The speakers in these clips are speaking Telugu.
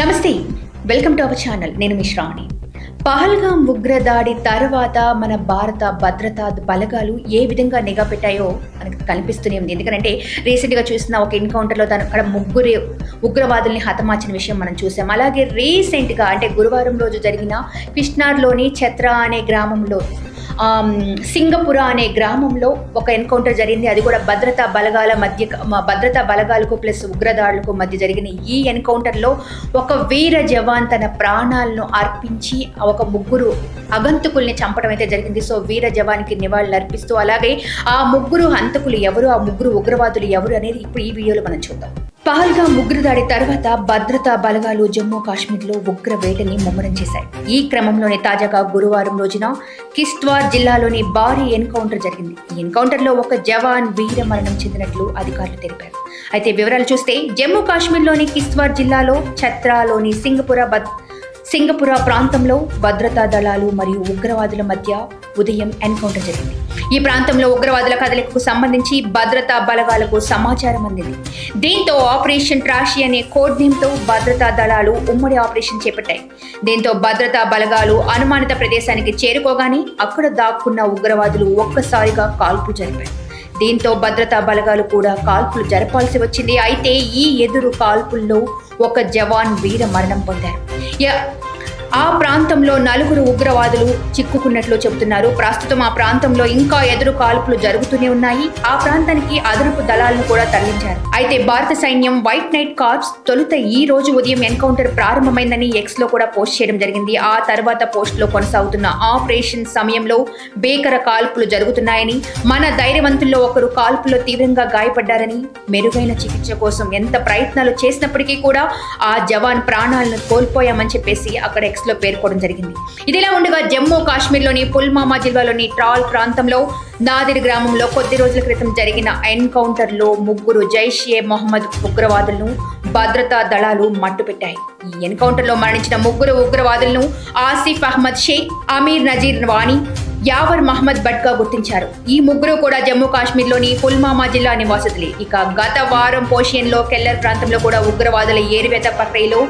నమస్తే. Welcome to our channel. నేను మిశ్రాణి పహల్గాం ఉగ్రదాడి తర్వాత మన భారత భద్రతా బలగాలు ఏ విధంగా నిఘా పెట్టాయో మనకు కనిపిస్తూనే ఉంది. ఎందుకంటే రీసెంట్గా చూసిన ఒక ఎన్కౌంటర్లో తను అక్కడ ముగ్గురు ఉగ్రవాదుల్ని హతమార్చిన విషయం మనం చూసాం. అలాగే రీసెంట్గా అంటే గురువారం రోజు జరిగిన కృష్ణార్లోని ఛత్ర అనే గ్రామంలో సింగపుర అనే గ్రామంలో ఒక ఎన్కౌంటర్ జరిగింది. అది కూడా భద్రతా బలగాల మధ్య భద్రతా బలగాలకు ప్లస్ ఉగ్రదాడులకు మధ్య జరిగిన ఈ ఎన్కౌంటర్లో ఒక వీర జవాన్ తన ప్రాణాలను అర్పించి ఒక ముగ్గురు అగంతుకుల్ని చంపడం అయితే జరిగింది. సో వీర జవాన్కి నివాళులు అర్పిస్తూ అలాగే ఆ ముగ్గురు హంతకులు ఎవరు ఆ ముగ్గురు ఉగ్రవాదులు ఎవరు అనేది ఇప్పుడు ఈ వీడియోలో మనం చూద్దాం. పహల్గా ముగ్గురు దాడి తర్వాత భద్రతా బలగాలు జమ్మూ కాశ్మీర్లో ఉగ్ర వేటని ముమ్మరం చేశాయి. ఈ క్రమంలోనే తాజాగా గురువారం రోజున కిస్ట్వార్ జిల్లాలోని భారీ ఎన్కౌంటర్ జరిగింది. ఈ ఎన్కౌంటర్లో ఒక జవాన్ వీర మరణం చెందినట్లు అధికారులు తెలిపారు. అయితే వివరాలు చూస్తే జమ్మూ కాశ్మీర్లోని కిస్ట్వార్ జిల్లాలో ఛత్రాలోని సింగపుర బద్ సింగపుర ప్రాంతంలో భద్రతా దళాలు మరియు ఉగ్రవాదుల మధ్య ఉదయం ఎన్కౌంటర్ జరిగింది. ఈ ప్రాంతంలో ఉగ్రవాదుల కదలికకు సంబంధించి భద్రతా బలగాలకు సమాచారం అందింది. దీంతో ఆపరేషన్ ట్రాషి అనే కోడ్ నేమ్తో భద్రతా దళాలు ఉమ్మడి ఆపరేషన్ చేపట్టాయి. దీంతో భద్రతా బలగాలు అనుమానిత ప్రదేశానికి చేరుకోగానే అక్కడ దాక్కున్న ఉగ్రవాదులు ఒక్కసారిగా కాల్పు జరిపారు దీంతో భద్రతా బలగాలు కూడా కాల్పులు జరపాల్సి వచ్చింది. అయితే ఈ ఎదురు కాల్పుల్లో ఒక జవాన్ వీర మరణం పొందారు. య- ఆ ప్రాంతంలో నలుగురు ఉగ్రవాదులు చిక్కుకున్నట్లు చెబుతున్నారు. ప్రస్తుతం ఆ ప్రాంతంలో ఇంకా ఎదురు కాల్పులు జరుగుతూనే ఉన్నాయి. ఆ ప్రాంతానికి అదనపు దళాలను కూడా తరలించారు. అయితే భారత సైన్యం వైట్ నైట్ కార్ప్స్ తొలుత ఈ రోజు ఉదయం ఎన్కౌంటర్ ప్రారంభమైందని ఎక్స్లో కూడా పోస్ట్ చేయడం జరిగింది. ఆ తర్వాత పోస్ట్లో కొనసాగుతున్న ఆపరేషన్ సమయంలో భీకర కాల్పులు జరుగుతున్నాయని మన ధైర్యవంతుల్లో ఒకరు కాల్పులో తీవ్రంగా గాయపడ్డారని మెరుగైన చికిత్స కోసం ఎంత ప్రయత్నాలు చేసినప్పటికీ కూడా ఆ జవాన్ ప్రాణాలను కోల్పోయామని చెప్పేసి అక్కడ ఎక్స్లో పేర్కోవడం జరిగింది. ఇదిలా ఉండగా జమ్మూ కాశ్మీర్లోని పుల్మామా జిల్లాలోని ట్రాల్ ప్రాంతంలో నాదిర్ గ్రామంలో కొద్ది రోజుల క్రితం జరిగిన ఎన్కౌంటర్లో ముగ్గురు జైష్ ఏ మొహమ్మద్ ఉగ్రవాదులను భద్రతా దళాలు మట్టుపెట్టాయి. ఈ ఎన్కౌంటర్లో మరణించిన ముగ్గురు ఉగ్రవాదులను ఆసిఫ్ అహ్మద్ షేక్ అమీర్ నజీర్ వాణి యావర్ మహమ్మద్ భట్గా గుర్తించారు. ఈ ముగ్గురు కూడా జమ్మూ కాశ్మీర్లోని పుల్మామా జిల్లా నివాసితులే. ఇక గత వారం పోషియన్లో కెల్లర్ ప్రాంతంలో కూడా ఉగ్రవాదుల ఏరివేత ప్రక్రియలో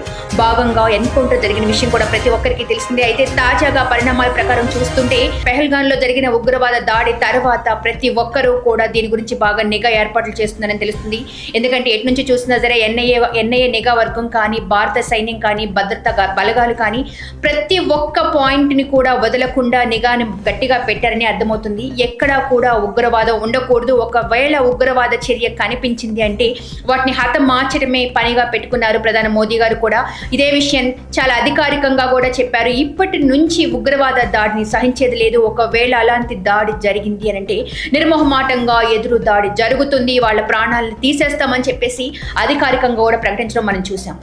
భాగంగా ఎన్కౌంటర్ జరిగిన విషయం కూడా ప్రతి ఒక్కరికి తెలిసిందే. అయితే తాజాగా పరిణామాల ప్రకారం చూస్తుంటే పెహల్గాన్లో జరిగిన ఉగ్రవాద దాడి తర్వాత ప్రతి ఒక్కరూ కూడా దీని గురించి బాగా నిఘా ఏర్పాట్లు చేస్తుందని తెలుస్తుంది. ఎందుకంటే ఎటు నుంచి చూసినా సరే ఎన్ఐఏ ఎన్ఐఏ నిఘా వర్గం కానీ భారత సైన్యం కానీ భద్రతా బలగాలు కానీ ప్రతి ఒక్క పాయింట్ని కూడా వదలకుండా నిఘాని గట్టిగా పెట్టారని అర్థమవుతుంది. ఎక్కడా కూడా ఉగ్రవాదం ఉండకూడదు. ఒకవేళ ఉగ్రవాద చర్య కనిపించింది అంటే వాటిని హతమార్చడమే పనిగా పెట్టుకున్నారు ప్రధాని మోదీ గారు కూడా. ఇదే విషయం చాలా అధికారికంగా కూడా చెప్పారు. ఇప్పటి నుంచి ఉగ్రవాద దాడిని సహించేది లేదు. ఒకవేళ అలాంటి దాడి జరిగింది అని అంటే నిర్మోహమాటంగా ఎదురు దాడి జరుగుతుంది. వాళ్ళ ప్రాణాలను తీసేస్తామని చెప్పేసి అధికారికంగా కూడా ప్రకటించడం మనం చూసాం